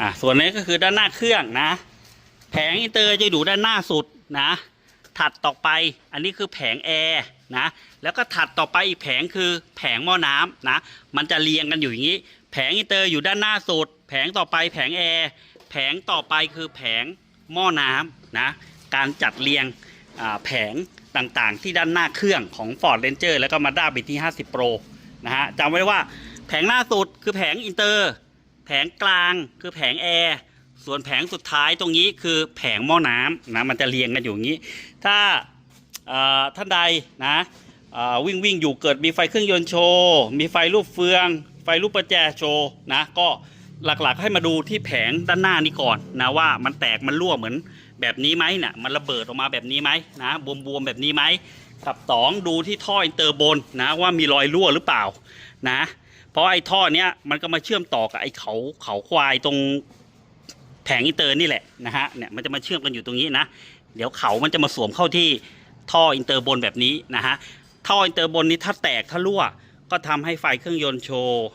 อะส่วนนี้ก็คือด้านหน้าเครื่องนะ แผงอินเตอร์จะอยู่ด้านหน้าสุดนะ ถัดต่อไปอันนี้คือแผงแอร์นะ แล้วก็ถัดต่อไปอีกแผงคือแผงหม้อน้ำนะ มันจะเรียงกันอยู่อย่างนี้ แผงอินเตอร์อยู่ด้านหน้าสุด แผงต่อไปแผงแอร์แผงต่อไปคือแผงหม้อน้ำนะ การจัดเรียงแผงต่างๆ ที่ด้านหน้าเครื่องของ Ford Ranger แล้วก็ Mazda BT 50 Pro นะฮะจำไว้ว่าแผงหน้าสุดคือแผงอินเตอร์ แผงกลางคือแผงแอร์ส่วนแผงสุดท้ายตรงนี้คือแผงหม้อน้ำนะมันจะเรียงกันอยู่อย่างนี้ ถ้าท่านใดนะวิ่งวิ่งอยู่เกิดมีไฟเครื่องยนต์โชว์มีไฟรูปเฟือง ไฟรูปประแจโชว์นะก็หลักๆให้มาดูที่แผงด้านหน้านี้ก่อนนะว่ามันแตกมันรั่วเหมือนแบบนี้ไหมน่ะมันระเบิดออกมาแบบนี้ไหมนะบวมๆแบบนี้ไหมกับสองดูที่ท่ออินเตอร์บนนะว่ามีรอยรั่วหรือเปล่านะ เพราะไอ้ท่อเนี้ยมันก็มาเชื่อมต่อกับไอ้เขาเขาควายตรงแผงอินเตอร์นี่แหละนะฮะเนี่ยมันจะมาเชื่อมกันอยู่ตรงนี้นะ เดี๋ยวเขามันจะมาสวมเข้าที่ท่ออินเตอร์บนแบบนี้นะฮะท่ออินเตอร์บนนี้ถ้าแตกถ้ารั่วก็ทำให้ไฟเครื่องยนต์โชว์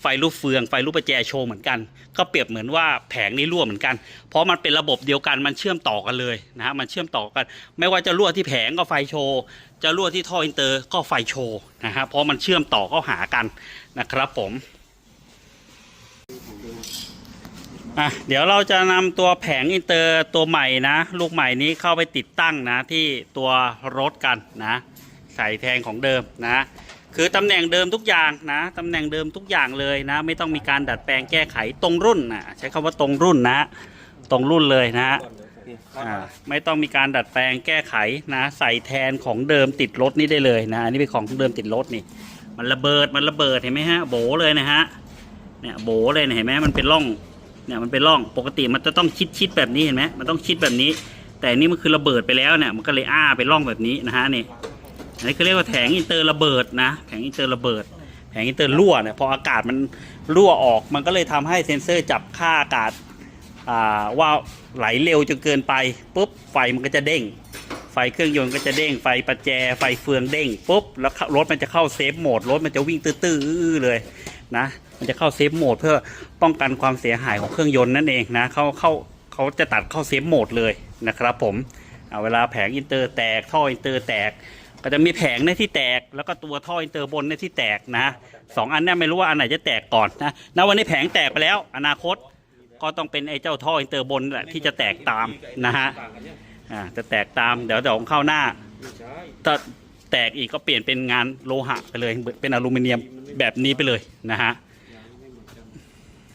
ไฟลูกเฟือง ไฟลูกประแจโชว์เหมือนกัน ก็เปรียบเหมือนว่าแผงนี้รั่วเหมือนกัน เพราะมันเป็นระบบเดียวกันมันเชื่อมต่อกันเลยนะฮะมันเชื่อมต่อกัน ไม่ว่าจะรั่วที่แผงก็ไฟโชว์จะรั่วที่ท่ออินเตอร์ก็ไฟโชว์นะฮะเพราะมันเชื่อมต่อเข้าหากันนะครับผมอะเดี๋ยวเราจะนำตัวแผงอินเตอร์ตัวใหม่นะ ลูกใหม่นี้เข้าไปติดตั้งนะที่ตัวรถกันนะใส่แทนของเดิมนะ คือตำแหน่งเดิมทุกอย่างนะตำแหน่งเดิมทุกอย่างเลยนะ ไม่ต้องมีการดัดแปลงแก้ไขตรงรุ่นนะใช้คำว่าตรงรุ่นนะ ตรงรุ่นเลยนะอ่าไม่ต้องมีการดัดแปลงแก้ไขนะ ใส่แทนของเดิมติดรถนี่ได้เลยนะอันนี้เป็นของเดิมติดรถนี่ มันระเบิดมันระเบิดเห็นไหมฮะโบเลยนะฮะเนี่ยโบเลยเห็นไหมมันเป็นร่องเนี่ยมันเป็นร่องปกติมันจะต้องชิดชิดแบบนี้เห็นไหมมันต้องชิดแบบนี้ แต่นี่มันคือระเบิดไปแล้วเนี่ยมันก็เลยอ้าเป็นร่องแบบนี้นะฮะนี่ อันนี้เขาเรียกว่าแผงอินเตอร์ระเบิดนะแผงอินเตอร์ระเบิด แผงอินเตอร์รั่วเนี่ยพออากาศมันรั่วออกมันก็เลยทำให้เซ็นเซอร์จับค่าอากาศว่าไหลเร็วจนเกินไปปุ๊บไฟมันก็จะเด้ง ไฟเครื่องยนต์ก็จะเด้งไฟประแจไฟเฟืองเด้งปุ๊บแล้วรถมันจะเข้าเซฟโหมดรถมันจะวิ่งตื้อๆอื้อๆเลยนะ มันจะเข้าเซฟโหมดเพื่อป้องกันความเสียหายของเครื่องยนต์นั่นเองนะเขาเข้าเขาจะตัดเข้าเซฟโหมดเลยนะครับผมเอาเวลาแผงอินเตอร์แตกท่ออินเตอร์แตก ก็จะมีแผงเนี่ยที่แตกแล้วก็ตัวท่ออินเตอร์บนเนที่แตกนะสองอันเนี่ยไม่รู้ว่าอันไหนจะแตกก่อนนะณวันนี้แผงแตกไปแล้ว อนาคตก็ต้องเป็นไอ้เจ้าท่ออินเตอร์บนแหละที่จะแตกตามนะฮะอ่าจะแตกตามเดี๋ยวเดี๋ยวของเข้าหน้าถ้าแตกอีกก็เปลี่ยนเป็นงานโลหะไปเลยเป็นอลูมิเนียมแบบนี้ไปเลยนะฮะ